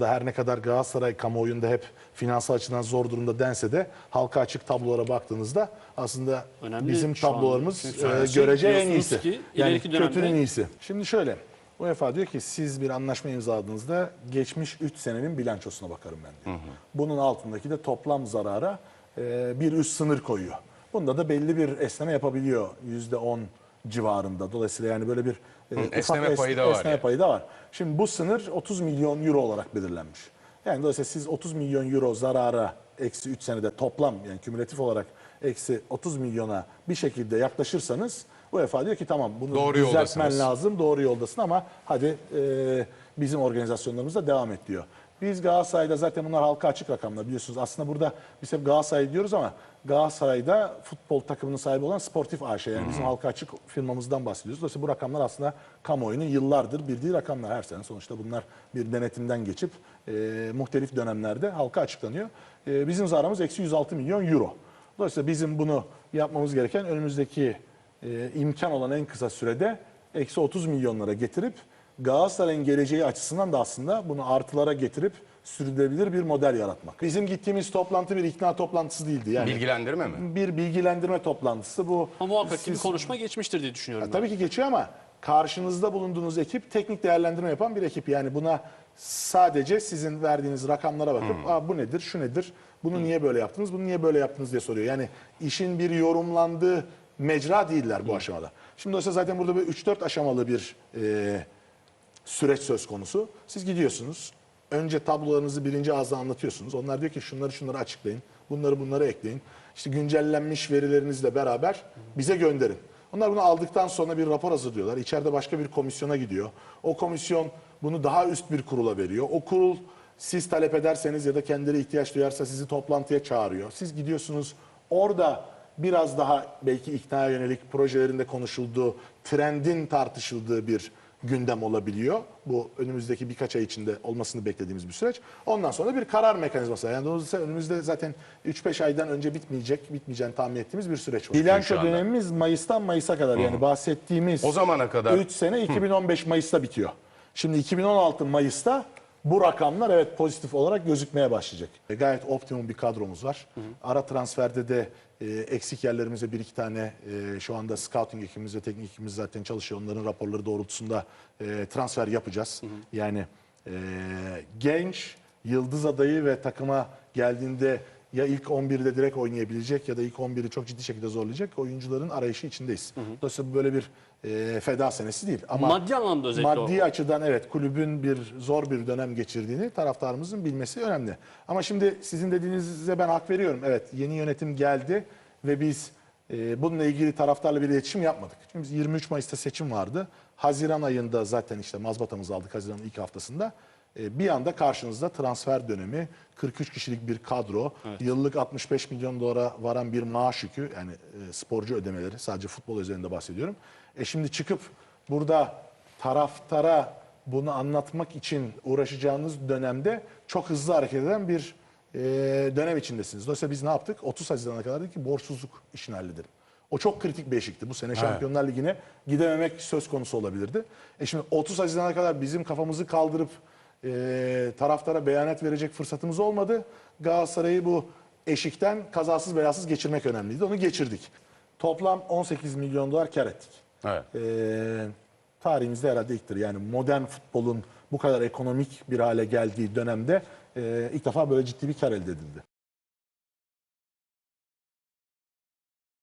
da her ne kadar Galatasaray kamuoyunda hep finansal açıdan zor durumda dense de halka açık tablolara baktığınızda aslında Önemli bizim şu tablolarımız Çünkü e, görece en diyorsunuz iyisi. ki yani ileriki dönemde- kötünün iyisi. Şimdi şöyle UEFA diyor ki siz bir anlaşma imzaladığınızda geçmiş 3 senenin bilançosuna bakarım ben diyor. Bunun altındaki de toplam zarara e, bir üst sınır koyuyor. Bunda da belli bir esneme yapabiliyor %10 civarında. Dolayısıyla yani böyle bir e, ufak esneme es- payı da var esneme yani. payı da var. Şimdi bu sınır 30 milyon euro olarak belirlenmiş. Yani dolayısıyla siz 30 milyon euro zarara eksi 3 senede toplam yani kümülatif olarak eksi 30 milyona bir şekilde yaklaşırsanız UEFA diyor ki tamam bunu Doğru düzeltmen yoldasınız. lazım doğru yoldasın ama hadi e, bizim organizasyonlarımızda devam et diyor. Biz Galatasaray'da zaten bunlar halka açık rakamlar biliyorsunuz. Aslında burada biz hep Galatasaray diyoruz ama Galatasaray'da futbol takımının sahibi olan Sportif AŞ yani bizim halka açık firmamızdan bahsediyoruz. Dolayısıyla bu rakamlar aslında kamuoyunun yıllardır bildiği rakamlar her sene. Sonuçta bunlar bir denetimden geçip e, muhtelif dönemlerde halka açıklanıyor. E, bizim zararımız eksi 106 milyon euro. Dolayısıyla bizim bunu yapmamız gereken önümüzdeki e, imkan olan en kısa sürede eksi 30 milyonlara getirip Galatasaray'ın geleceği açısından da aslında bunu artılara getirip sürdürülebilir bir model yaratmak. Bizim gittiğimiz toplantı bir ikna toplantısı değildi. Yani Bilgilendirme mi? bir bilgilendirme toplantısı bu. Ama muhakkak ki bir Siz- konuşma geçmiştir diye düşünüyorum. ben. Tabii ki geçiyor ama karşınızda bulunduğunuz ekip teknik değerlendirme yapan bir ekip. Yani buna sadece sizin verdiğiniz rakamlara bakıp Aa, bu nedir, şu nedir, bunu niye böyle yaptınız, bunu niye böyle yaptınız diye soruyor. Yani işin bir yorumlandığı mecra değiller bu aşamada. Şimdi dolayısıyla zaten burada böyle 3-4 aşamalı bir e, süreç söz konusu. Siz gidiyorsunuz. Önce tablolarınızı birinci ağızdan anlatıyorsunuz. Onlar diyor ki şunları şunları açıklayın. Bunları bunları ekleyin. İşte güncellenmiş verilerinizle beraber bize gönderin. Onlar bunu aldıktan sonra bir rapor hazırlıyorlar. İçeride başka bir komisyona gidiyor. O komisyon bunu daha üst bir kurula veriyor. O kurul siz talep ederseniz ya da kendileri ihtiyaç duyarsa sizi toplantıya çağırıyor. Siz gidiyorsunuz. Orada biraz daha belki ikna yönelik projelerinde konuşulduğu, trendin tartışıldığı bir gündem olabiliyor. Bu önümüzdeki birkaç ay içinde olmasını beklediğimiz bir süreç. Ondan sonra bir karar mekanizması. Yani dolayısıyla önümüzde zaten 3-5 aydan önce bitmeyecek, bitmeyeceğini tahmin ettiğimiz bir süreç var. Bilanço dönemimiz Mayıs'tan Mayıs'a kadar yani bahsettiğimiz O zamana kadar 3 sene 2015 Mayıs'ta bitiyor. Şimdi 2016 Mayıs'ta bu rakamlar evet pozitif olarak gözükmeye başlayacak. E, Gayet optimum bir kadromuz var. Ara transferde de e, eksik yerlerimize bir iki tane e, şu anda scouting ekibimiz ve teknik ekibimiz zaten çalışıyor. Onların raporları doğrultusunda e, transfer yapacağız. Yani e, genç, yıldız adayı ve takıma geldiğinde ya ilk 11'de direkt oynayabilecek ya da ilk 11'i çok ciddi şekilde zorlayacak oyuncuların arayışı içindeyiz. Dolayısıyla bu böyle bir e, feda senesi değil. Ama Maddi anlamda özellikle maddi o. açıdan evet kulübün bir zor bir dönem geçirdiğini taraftarımızın bilmesi önemli. Ama şimdi sizin dediğinize ben hak veriyorum. Evet yeni yönetim geldi ve biz e, bununla ilgili taraftarla bir iletişim yapmadık. Çünkü biz 23 Mayıs'ta seçim vardı. Haziran ayında zaten işte mazbatamızı aldık Haziran'ın ilk haftasında. E, bir anda karşınızda transfer dönemi, 43 kişilik bir kadro, yıllık 65 milyon dolara varan bir maaş yükü yani e, sporcu ödemeleri sadece futbol üzerinde bahsediyorum. E şimdi çıkıp burada taraftara bunu anlatmak için uğraşacağınız dönemde çok hızlı hareket eden bir e, dönem içindesiniz. Dolayısıyla biz ne yaptık? 30 Haziran'a kadar dedik ki borçsuzluk işini halledelim. O çok kritik bir eşikti. Bu sene Şampiyonlar Ligi'ne gidememek söz konusu olabilirdi. E şimdi 30 Haziran'a kadar bizim kafamızı kaldırıp e, taraftara beyanet verecek fırsatımız olmadı. Galatasaray'ı bu eşikten kazasız belasız geçirmek önemliydi. Onu geçirdik. Toplam 18 milyon dolar kar ettik. Evet. Ee, tarihimizde herhalde ilktir. Yani modern futbolun bu kadar ekonomik bir hale geldiği dönemde e, ilk defa böyle ciddi bir kar elde edildi.